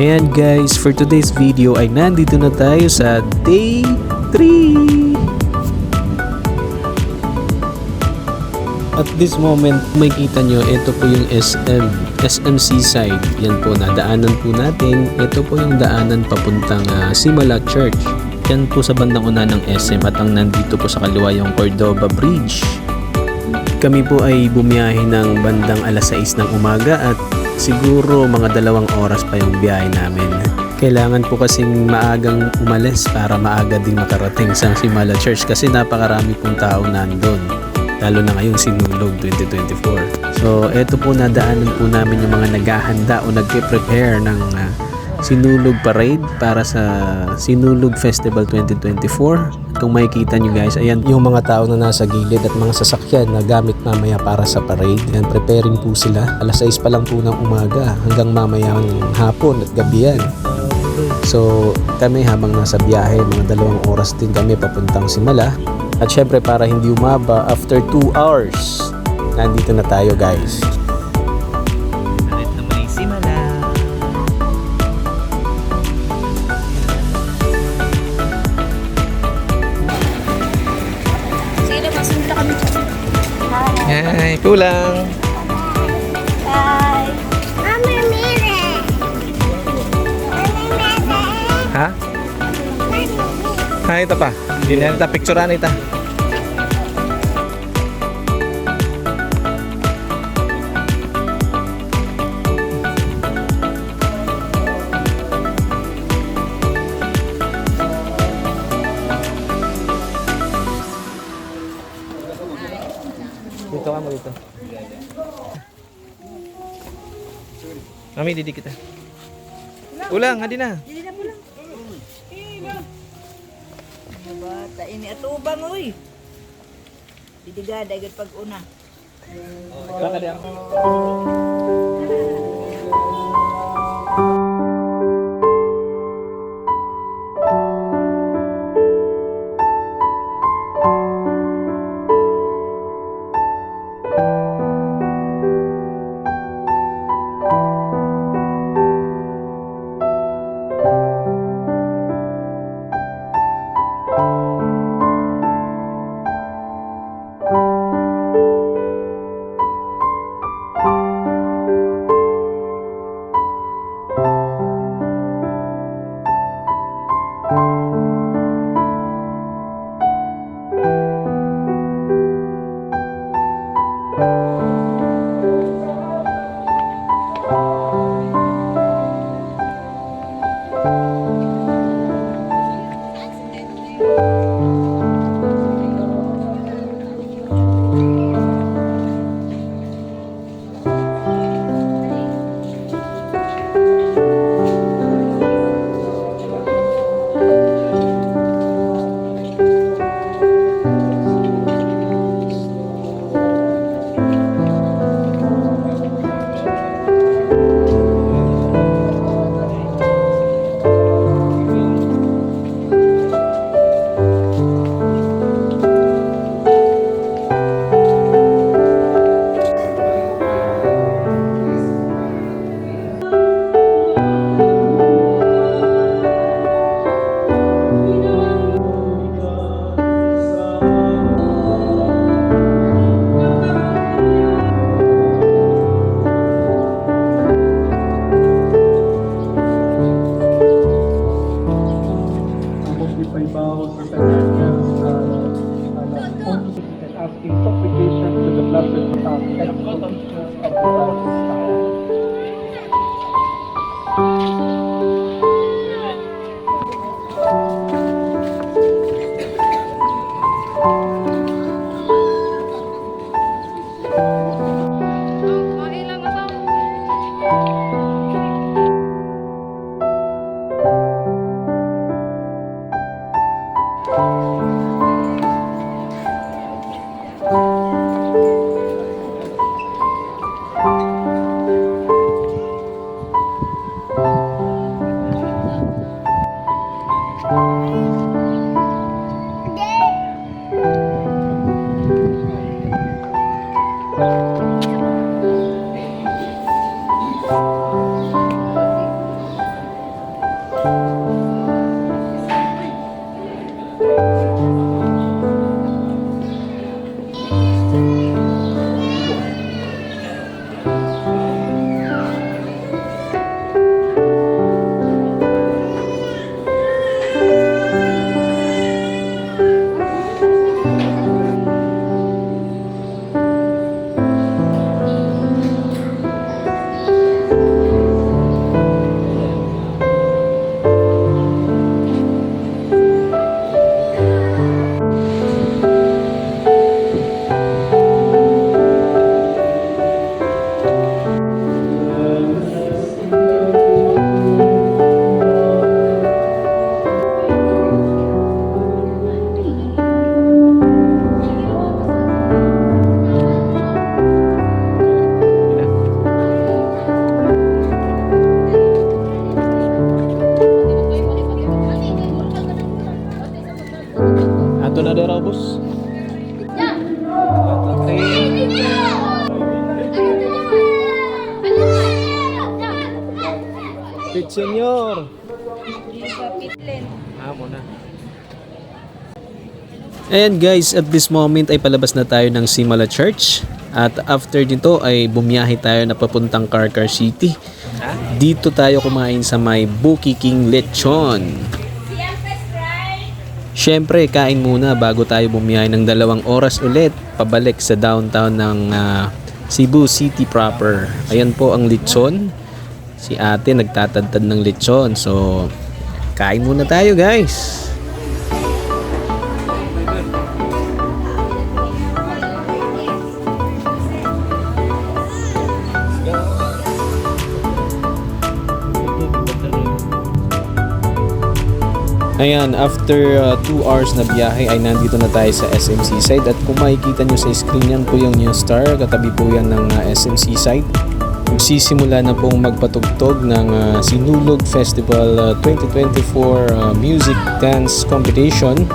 Ayan guys, for today's video ay nandito na tayo sa day 3. At this moment, makikita nyo, ito po yung SM, SMC side. Yan po, nadaanan po natin. Ito po yung daanan papuntang ah, Simala Church. Yan po sa bandang una ng SM at ang nandito po sa kaliwa yung Cordova Bridge. Kami po ay bumiyahe ng bandang alas 6 ng umaga at siguro mga dalawang oras pa yung biyahe namin. Kailangan po kasing maagang umalis para maaga din makarating sa Simala Church kasi napakarami pong tao nandun. Lalo na ngayong Sinulog 2024. So, eto po nadaanan po namin yung mga naghahanda o nagpe-prepare ng ah, Sinulog Parade para sa Sinulog Festival 2024. Kung makikita nyo guys, ayan yung mga tao na nasa gilid at mga sasakyan na gamit mamaya para sa parade. Ayan, preparing po sila. Alas 6 pa lang po ng umaga hanggang mamayang hapon at gabi yan. So kami habang nasa biyahe, mga dalawang oras din kami papuntang Simala. At syempre para hindi umaba, after 2 hours, nandito na tayo guys. Hi, pulang. Bye. Mama, Mire. Ha? Hi, ito pa. Hindi na ita picturean ita. Dito ka mo dito. Mami, didi kita. Ulang, hadi na. Dili na po lang. Bata, ini atubang, uy. Didigada, agad pag una. Baka di ako. And both. And guys, at this moment ay palabas na tayo ng Simala Church. At after nito ay bumiyahe tayo na papuntang Carcar City. Dito tayo kumain sa may Buki King Lechon. Siyempre, kain muna bago tayo bumiyahe ng dalawang oras ulit pabalik sa downtown ng ah, Cebu City proper. Ayan po ang lechon. Si ate nagtatadtad ng lechon. So, kain muna tayo guys. Ayan, after 2 hours na biyahe ay nandito na tayo sa SMC side. At kung makikita nyo sa screen yan po yung New Star, katabi po yan ng uh, SMC side. Magsisimula na pong magpatugtog ng uh, Sinulog Festival uh, 2024 uh, Music Dance Competition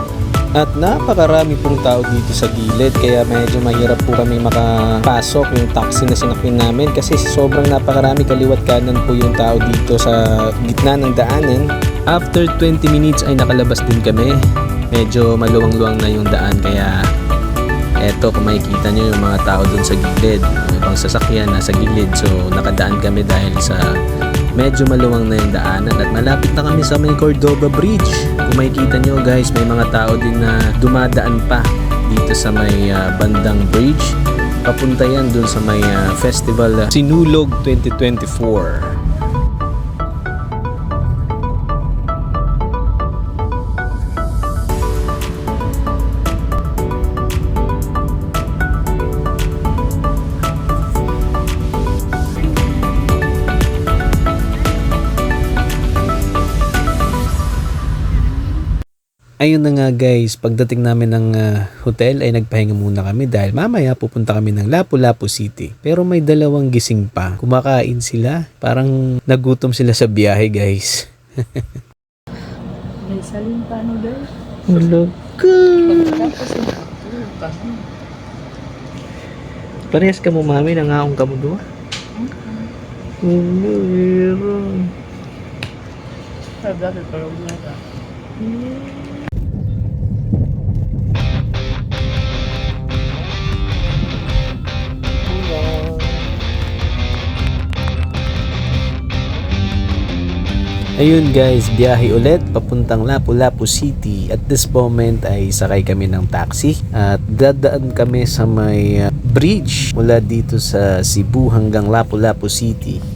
at napakarami pong tao dito sa gilid kaya medyo mahirap po kami makapasok yung taxi na sinakyan namin kasi sobrang napakarami kaliwat kanan po yung tao dito sa gitna ng daanan After 20 minutes ay nakalabas din kami. Medyo maluwang-luwang na yung daan kaya eto kung makikita nyo yung mga tao dun sa gilid. Yung ibang sasakyan nasa gilid. So nakadaan kami dahil sa medyo maluwang na yung daanan at malapit na kami sa may Cordova Bridge. Kung makikita nyo guys may mga tao din na dumadaan pa dito sa may ah, bandang bridge. Papunta yan dun sa may ah, festival ah, Sinulog 2024. Ayun na nga guys, pagdating namin ng ah, hotel ay nagpahinga muna kami dahil mamaya pupunta kami ng Lapu-Lapu City. Pero may dalawang gising pa. Kumakain sila. Parang nagutom sila sa biyahe guys. May salin pa no guys. Hello Parehas ka mo mami, nangaong ka mo doon. Meron. Sabi ko na ka. Ayun guys, biyahe ulit papuntang Lapu-Lapu City. At this moment ay sakay kami ng taxi at dadaan kami sa may uh, bridge mula dito sa Cebu hanggang Lapu-Lapu City.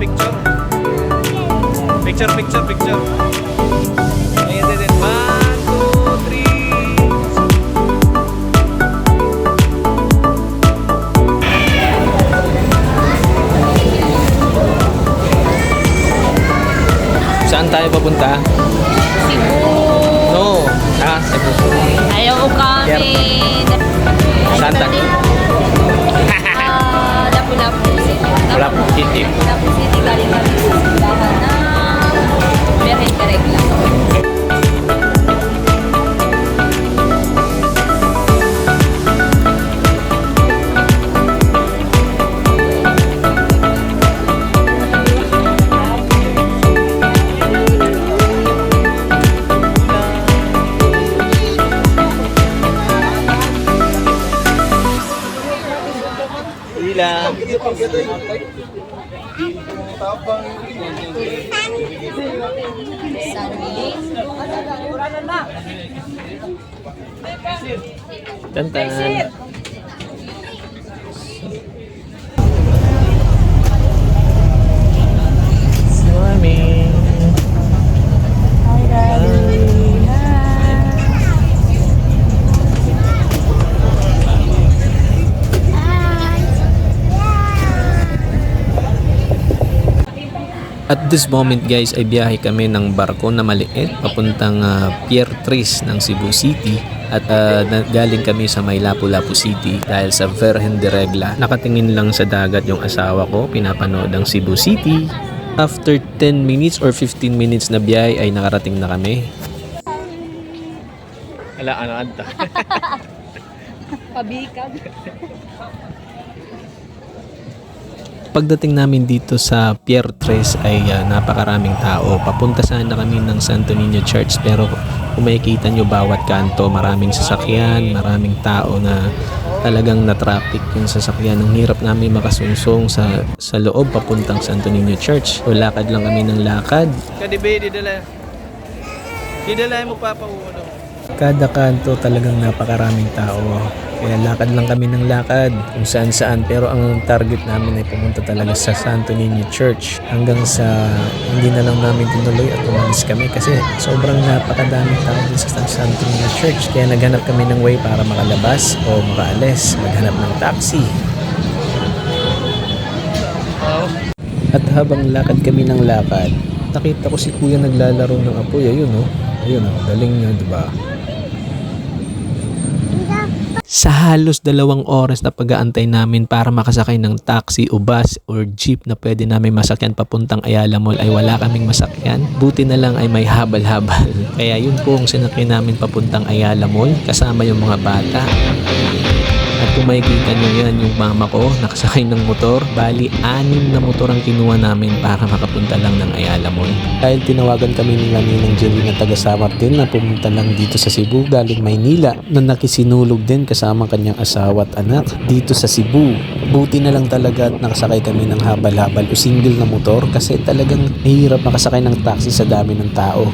Picture. Picture, picture, picture. Ayan din din. One, two, three. Saan tayo papunta? Cebu. No. Ah, Cebu. Ayaw kami. Saan Tantan. At this moment guys ay biyahe kami ng barko na maliit papuntang ah, Pier 3 ng Cebu City at na- galing kami sa may Lapu-Lapu City dahil sa Virgen de Regla. Nakatingin lang sa dagat yung asawa ko, pinapanood ang Cebu City. After 10 minutes or 15 minutes na biyahe ay nakarating na kami. Ala, ano anta? Pabikag. Pagdating namin dito sa Pier 3 ay ah, napakaraming tao. Papunta sana kami ng Santo Niño Church pero kung makikita nyo bawat kanto maraming sasakyan, maraming tao na talagang na-traffic yung sasakyan. Ang hirap namin makasungsong sa, sa loob papuntang Santo Niño Church. So lakad lang kami ng lakad. Kadibe, didala. Didala mo papauuno. Kada kanto talagang napakaraming tao. Kaya lakad lang kami ng lakad kung saan saan. Pero ang target namin ay pumunta talaga sa Santo Niño Church. Hanggang sa hindi na lang namin tinuloy at umalis kami kasi sobrang napakadaming tao din sa Santo Niño Church. Kaya naghanap kami ng way para makalabas o makaalis. Maghanap ng taxi. At habang lakad kami ng lakad, nakita ko si kuya naglalaro ng apoy. Ayun oh. Ayun oh. Galing niya, di ba? Sa halos dalawang oras na pag-aantay namin para makasakay ng taxi o bus or jeep na pwede namin masakyan papuntang Ayala Mall ay wala kaming masakyan. Buti na lang ay may habal-habal. Kaya yun po ang sinakyan namin papuntang Ayala Mall kasama yung mga bata. Kung makikita nyo yan, yung mama ko nakasakay ng motor. Bali, anim na motor ang kinuha namin para makapunta lang ng Ayala Mall. Dahil tinawagan kami ni Ninang Jerry na taga Samar din na pumunta lang dito sa Cebu galing Maynila na nakisinulog din kasama kanyang asawa at anak dito sa Cebu. Buti na lang talaga at nakasakay kami ng habal-habal o single na motor kasi talagang mahirap makasakay ng taxi sa dami ng tao.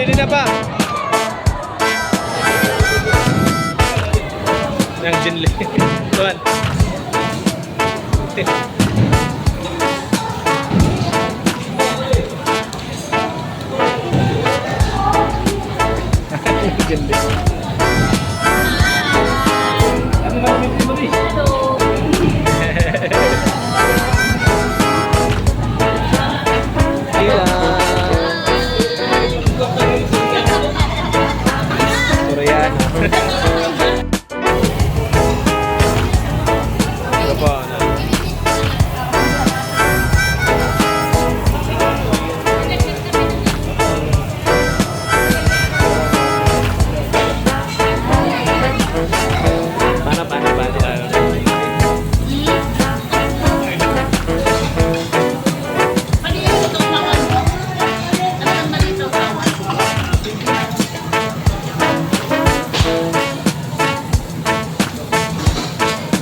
Dili na pa. Yang jinli. Tuan. jinli.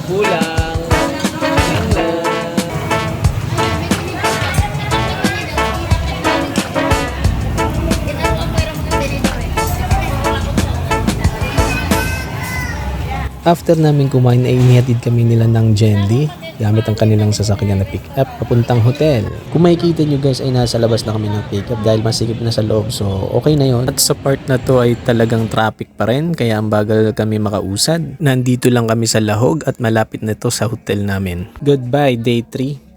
Kulang. After namin kumain ay inihatid kami nila ng jelly gamit ang kanilang sasakyan na pick-up papuntang hotel. Kung makikita nyo guys ay nasa labas na kami ng pick-up dahil masikip na sa loob so okay na yon. At sa part na to ay talagang traffic pa rin kaya ang bagal kami makausad. Nandito lang kami sa Lahog at malapit na to sa hotel namin. Goodbye day 3.